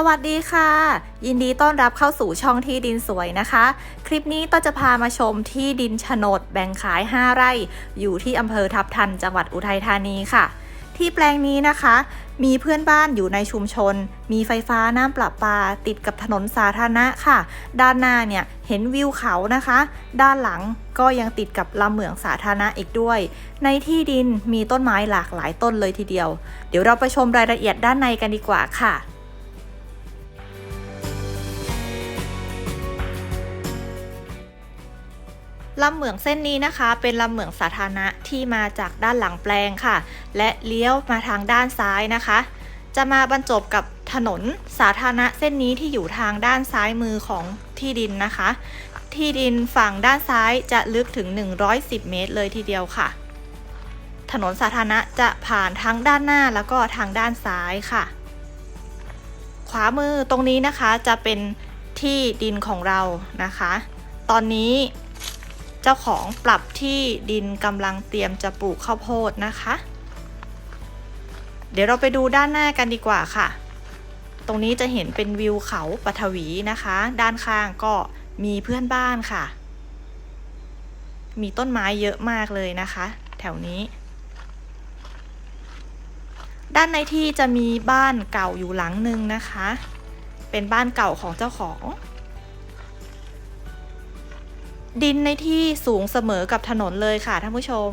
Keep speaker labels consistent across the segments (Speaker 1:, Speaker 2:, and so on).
Speaker 1: สวัสดีค่ะ ยินดีต้อนรับเข้าสู่ช่องที่ดินสวยนะคะ คลิปนี้ต้นจะพามาชมที่ดินโฉนดแบ่งขาย 5 ไร่ อยู่ที่อำเภอทับทันจังหวัดอุทัยธานีค่ะ ที่แปลงนี้นะคะ มีเพื่อนบ้านอยู่ในชุมชน มีไฟฟ้าน้ำประปา ติดกับถนนสาธารณะค่ะ ด้านหน้าเนี่ยเห็นวิวเขานะคะ ด้านหลังก็ยังติดกับลำเหมืองสาธารณะอีกด้วย ในที่ดินมีต้นไม้หลากหลายต้นเลยทีเดียว เดี๋ยวเราไปชมรายละเอียดด้านในกันดีกว่าค่ะ ลำเหมืองเส้นนี้นะคะ เป็นลำเหมืองสาธารณะที่มาจากด้านหลังแปลงค่ะ และเลี้ยวมาทางด้านซ้ายนะคะ จะมาบรรจบกับถนนสาธารณะเส้นนี้ที่อยู่ทางด้านซ้ายมือของที่ดินนะคะ ที่ดินฝั่งด้านซ้ายจะลึกถึง 110 เมตรเลยทีเดียวค่ะ ถนนสาธารณะจะผ่านทั้งด้านหน้าแล้วก็ทางด้านซ้ายค่ะ ขวามือตรงนี้นะคะจะเป็นที่ดินของเรานะคะ ตอนนี้ เจ้าของปรับที่ดินกำลังเตรียมจะปลูกข้าวโพดนะคะ เดี๋ยวเราไปดูด้านหน้ากันดีกว่าค่ะ ตรงนี้จะเห็นเป็นวิวเขาปัทวีนะคะ ด้านข้างก็มีเพื่อนบ้านค่ะ มีต้นไม้เยอะมากเลยนะคะ แถวนี้ ด้านในที่จะมีบ้านเก่าอยู่หลังหนึ่งนะคะ เป็นบ้านเก่าของเจ้าของ ดินในที่สูงเสมอกับถนนเลยค่ะท่านผู้ชม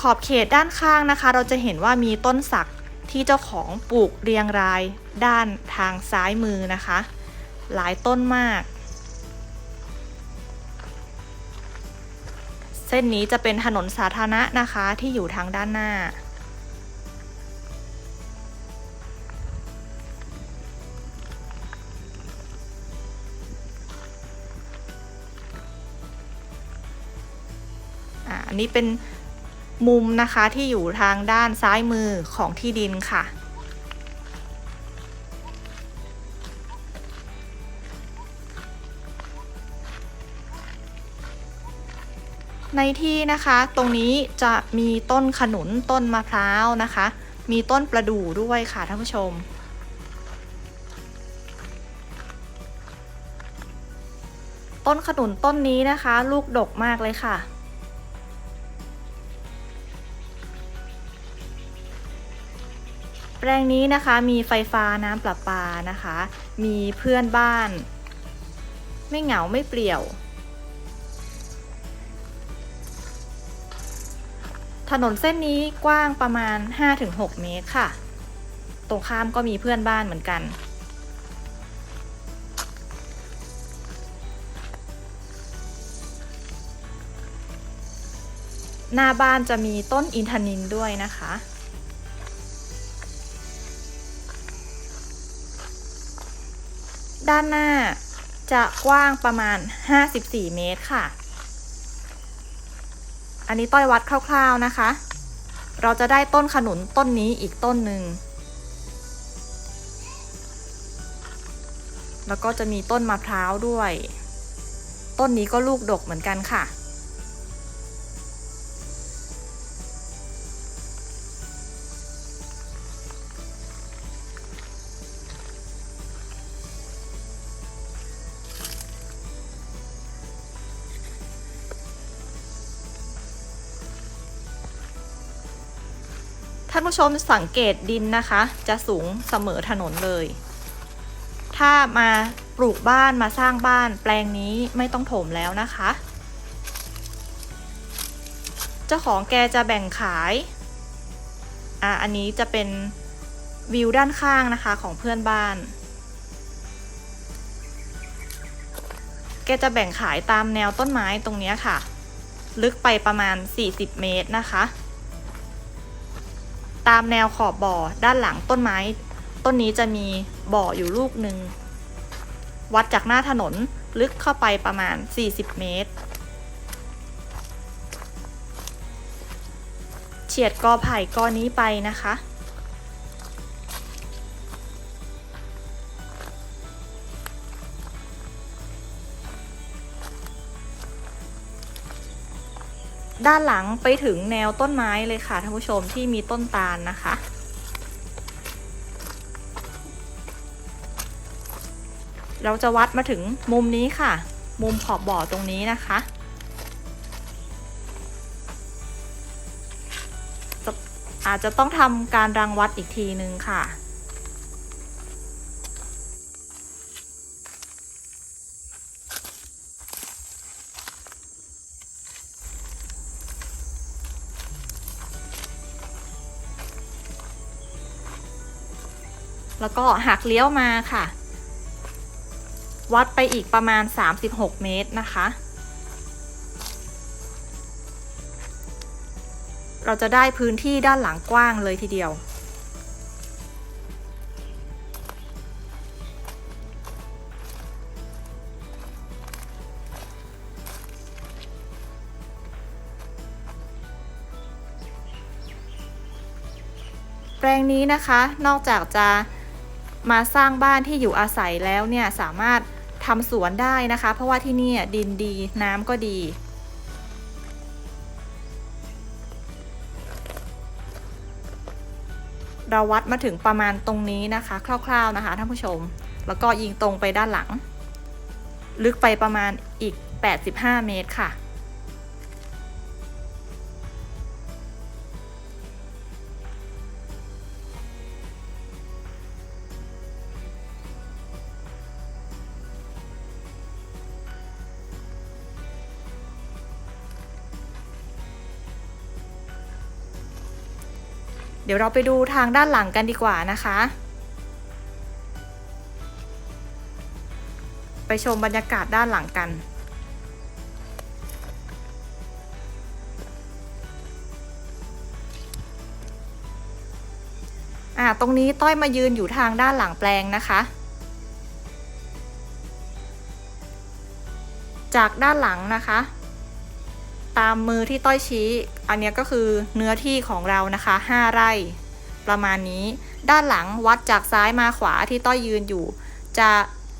Speaker 1: ขอบเขตด้านข้างนะคะ เราจะเห็นว่ามีต้นสักที่เจ้าของปลูกเรียงรายด้านทางซ้ายมือนะคะ หลายต้นมาก เส้นนี้จะเป็นถนนสาธารณะนะคะที่อยู่ทางด้านหน้า อันนี้เป็นมุมนะคะที่อยู่ทางด้านซ้ายมือของที่ดินค่ะ ในที่นะคะตรงนี้จะมีต้นขนุนต้นมะพร้าวนะคะ มีต้นประดู่ด้วยค่ะท่านผู้ชมต้นขนุนต้นนี้นะคะ ลูกดกมากเลยค่ะ ปลงนี้นะคะมีไฟฟ้าน้ำประปานะคะ มีเพื่อนบ้าน ไม่เหงาไม่เปลี่ยว ถนนเส้นนี้กว้างประมาณ 5-6 เมตรค่ะ ตรงข้ามก็มีเพื่อนบ้านเหมือนกัน หน้าบ้านจะมีต้นอินทนินด้วยนะคะ ด้านหน้าจะกว้างประมาณ 54 เมตรค่ะ อันนี้ต้อยวัดคร่าวๆนะคะ เราจะได้ต้นขนุนต้นนี้อีกต้นหนึ่ง แล้วก็จะมีต้นมะพร้าวด้วย ต้นนี้ก็ลูกดกเหมือนกันค่ะ ท่านผู้ชมสังเกตดินนะคะ จะสูงเสมอถนนเลย ถ้ามาปลูกบ้านมาสร้างบ้านแปลงนี้ไม่ต้องถมแล้วนะคะ เจ้าของแกจะแบ่งขายอะอันนี้จะเป็นวิวด้านข้างนะคะของเพื่อนบ้าน แกจะแบ่งขายตามแนวต้นไม้ตรงนี้ค่ะ ลึกไปประมาณ 40 เมตรนะคะ ตามแนวขอบบ่อด้านหลังต้นไม้ ต้นนี้จะมีบ่ออยู่ลูกหนึ่ง วัดจากหน้าถนนลึกเข้าไปประมาณ 40 เมตร เฉียดกอไผ่กอนี้ไปนะคะ ด้านหลังไปถึงแนวต้นไม้เลยค่ะท่านผู้ชมที่มีต้นตาลนะคะ เราจะวัดมาถึงมุมนี้ค่ะ มุมขอบบ่อตรงนี้นะคะ อาจจะต้องทำการรังวัดอีกทีนึงค่ะ แล้วก็หักเลี้ยวมาค่ะ วัดไปอีกประมาณ 36 เมตรนะคะ เราจะได้พื้นที่ด้านหลังกว้างเลยทีเดียวแปลงนี้นะคะ นอกจากจะ มาสร้างบ้านที่อยู่อาศัยแล้วเนี่ยสามารถทำสวนได้นะคะ เพราะว่าที่นี่ดินดีน้ำก็ดีเราวัดมาถึงประมาณตรงนี้นะคะ คร่าวๆนะคะท่านผู้ชม แล้วก็ยิงตรงไปด้านหลัง ลึกไปประมาณอีก 85 เมตรค่ะ เดี๋ยวเราไปดูทางด้านหลังกันดีกว่านะคะ ไปชมบรรยากาศด้านหลังกันอ่าตรงนี้ต้อยมายืนอยู่ทางด้านหลังแปลงนะคะ จากด้านหลังนะคะ ตามมือที่ต้อยชี้ อันนี้ก็คือเนื้อที่ของเรานะคะ 5 ไร่ ประมาณนี้ ด้านหลังวัดจากซ้ายมาขวาที่ต้อยยืนอยู่ จะ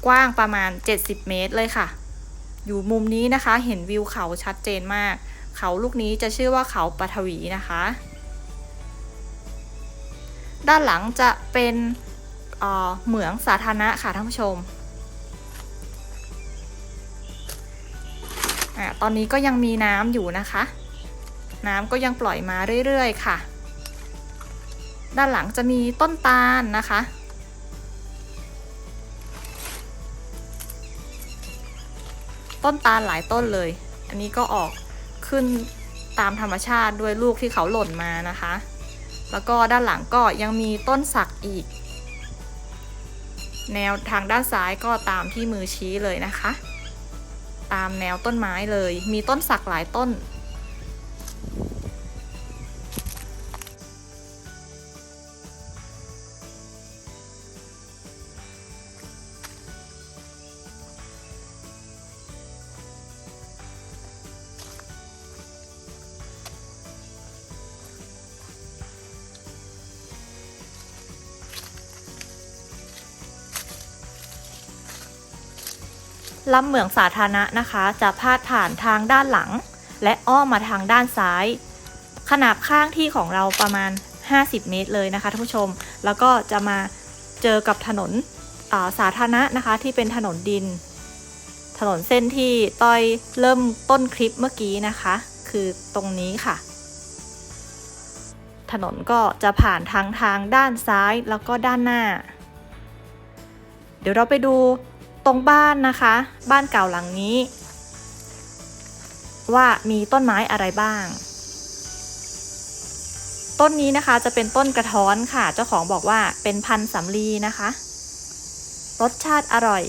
Speaker 1: กว้างประมาณ 70 เมตรเลยค่ะ อยู่มุมนี้นะคะ เห็นวิวเขาชัดเจนมาก เขาลูกนี้จะชื่อว่าเขาปฐวีนะคะ ด้านหลังจะเป็นเออเหมืองสาธารณะค่ะท่านผู้ชม อะตอนนี้ก็ยังมีน้ำอยู่นะคะ น้ำก็ยังปล่อยมาเรื่อยๆค่ะ ด้านหลังจะมีต้นตาลนะคะ ต้นตาลหลายต้นเลย อันนี้ก็ออกขึ้นตามธรรมชาติด้วยลูกที่เขาหล่นมานะคะ แล้วก็ด้านหลังก็ยังมีต้นสักอีก แนวทางด้านซ้ายก็ตามที่มือชี้เลยนะคะ ตามแนวต้นไม้เลย มีต้นสักหลายต้น ลำเหมืองสาธารณะนะคะ จะพาดผ่านทางด้านหลัง และอ้อมมาทางด้านซ้าย ขนาบข้างที่ของเราประมาณ 50 เมตรเลยนะคะท่านผู้ชม แล้วก็จะมาเจอกับถนนาสาธารณะนะคะที่เป็นถนนดิน ถนนเส้นที่ต้อยเริ่มต้นคลิปเมื่อกี้นะคะ คือตรงนี้ค่ะ ถนนก็จะผ่านทางทางด้านซ้ายแล้วก็ด้านหน้า เดี๋ยวเราไปดู ตรงบ้านนะคะ บ้านเก่าหลังนี้ ว่ามีต้นไม้อะไรบ้าง ต้นนี้นะคะจะเป็นต้นกระท้อนค่ะ เจ้าของบอกว่าเป็นพันธุ์สำลีนะคะ รสชาติอร่อย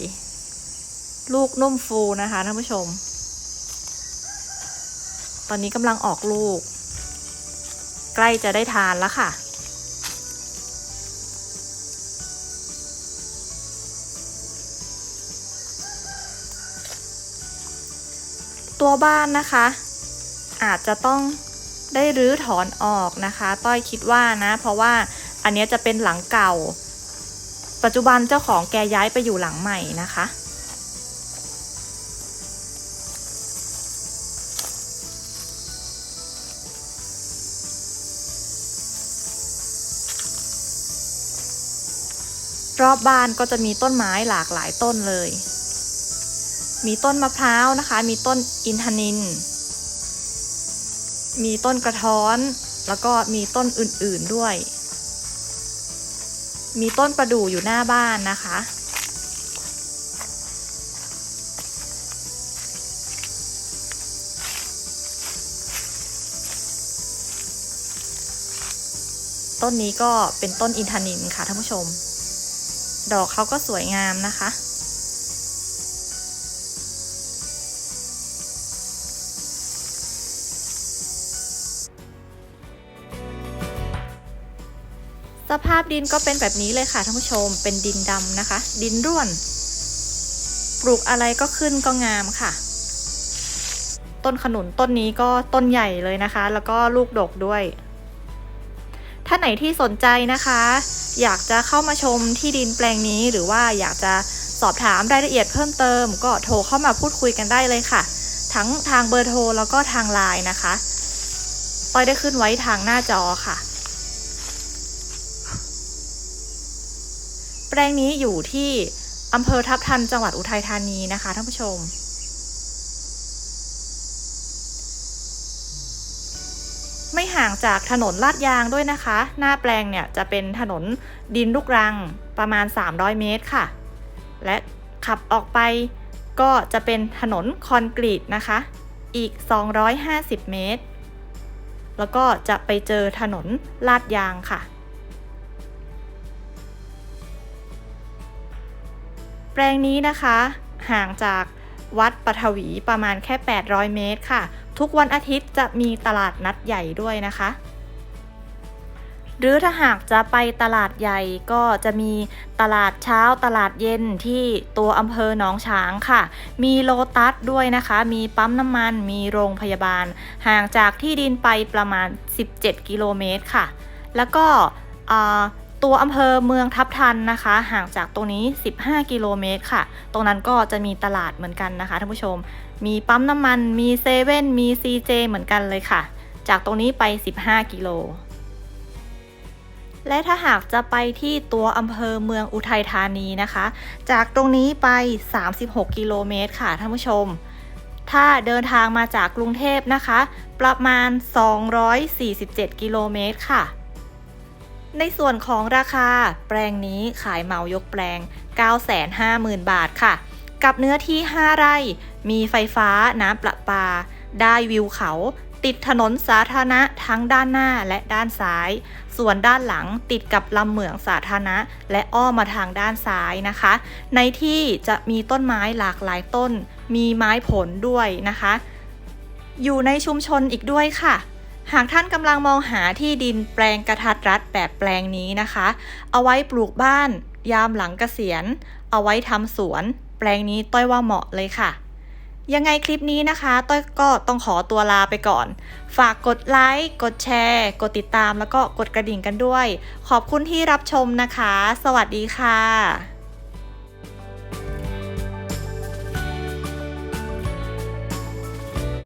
Speaker 1: ลูกนุ่มฟูนะคะท่านผู้ชม ตอนนี้กำลังออกลูก ใกล้จะได้ทานแล้วค่ะ ตัวบ้านนะคะ อาจจะต้องได้รื้อถอนออกนะคะ ต้อยคิดว่านะ เพราะว่าอันนี้จะเป็นหลังเก่า ปัจจุบันเจ้าของแกย้ายไปอยู่หลังใหม่นะคะ รอบบ้านก็จะมีต้นไม้หลากหลายต้นเลย มีต้นมะพร้าวนะคะ มีต้นอินทนิน มีต้นกระท้อน แล้วก็มีต้นอื่นๆด้วย มีต้นประดู่อยู่หน้าบ้านนะคะ ต้นนี้ก็เป็นต้นอินทนินค่ะท่านผู้ชม ดอกเขาก็สวยงามนะคะาพดินก็เป็นแบบนี้เลยค่ะท่านผู้ชม เป็นดินดำนะคะ ดินร่วน ปลูกอะไรก็ขึ้นก็งามค่ะ ต้นขนุนต้นนี้ก็ต้นใหญ่เลยนะคะ แล้วก็ลูกดกด้วย ถ้าไหนที่สนใจนะคะ อยากจะเข้ามาชมที่ดินแปลงนี้หรือว่าอยากจะสอบถามรายละเอียดเพิ่มเติม ก็โทรเข้ามาพูดคุยกันได้เลยค่ะ ทั้งทางเบอร์โทรแล้วก็ทางไลน์นะคะต้อยได้ขึ้นไว้ทางหน้าจอค่ะ ลงนี้อยู่ที่อำเภอทับทันจังหวัดอุทัยธานีนะคะท่านผู้ชม ไม่ห่างจากถนนลาดยางด้วยนะคะ หน้าแปลงเนี่ยจะเป็นถนนดินลูกรังประมาณ 300 เมตรค่ะ และขับออกไปก็จะเป็นถนนคอนกรีตนะคะ อีก 250 เมตร แล้วก็จะไปเจอถนนลาดยางค่ะ แปลงนี้นะคะห่างจากวัดปฐวีประมาณแค่ 800 เมตรค่ะ ทุกวันอาทิตย์จะมีตลาดนัดใหญ่ด้วยนะคะ หรือถ้าหากจะไปตลาดใหญ่ก็จะมีตลาดเช้าตลาดเย็นที่ตัวอำเภอหนองฉางค่ะ มีโลตัสด้วยนะคะ มีปั๊มน้ำมัน มีโรงพยาบาล ห่างจากที่ดินไปประมาณ 17 กิโลเมตรค่ะ แล้วก็ ตัวอำเภอเมืองทับทันนะคะ ห่างจากตรงนี้ 15 กิโลเมตรค่ะ ตรงนั้นก็จะมีตลาดเหมือนกันนะคะท่านผู้ชม มีปั๊มน้ำมัน มีเซเว่น มี CJ เหมือนกันเลยค่ะ จากตรงนี้ไป 15 กิโล และถ้าหากจะไปที่ตัวอำเภอเมืองอุทัยธานีนะคะ จากตรงนี้ไป 36 กิโลเมตรค่ะท่านผู้ชม ถ้าเดินทางมาจากกรุงเทพนะคะ ประมาณ 247 กิโลเมตรค่ะ ในส่วนของราคาแปลงนี้ขายเหมายกแปลง 950,000 บาทค่ะ กับเนื้อที่ 5 ไร่ มีไฟฟ้าน้ำประปา ได้วิวเขา ติดถนนสาธารณะทั้งด้านหน้าและด้านซ้าย ส่วนด้านหลังติดกับลำเหมืองสาธารณะ และอ้อมมาทางด้านซ้ายนะคะ ในที่จะมีต้นไม้หลากหลายต้น มีไม้ผลด้วยนะคะ อยู่ในชุมชนอีกด้วยค่ะ หากท่านกำลังมองหาที่ดินแปลงกระทัดรัดแบบแปลงนี้นะคะ เอาไว้ปลูกบ้าน ยามหลังเกษียณ เอาไว้ทำสวน แปลงนี้ต้อยว่าเหมาะเลยค่ะ ยังไงคลิปนี้นะคะ ต้อยก็ต้องขอตัวลาไปก่อน ฝากกดไลค์กดแชร์ กดติดตามแล้วก็กดกระดิ่งกันด้วย ขอบคุณที่รับชมนะคะ สวัสดีค่ะ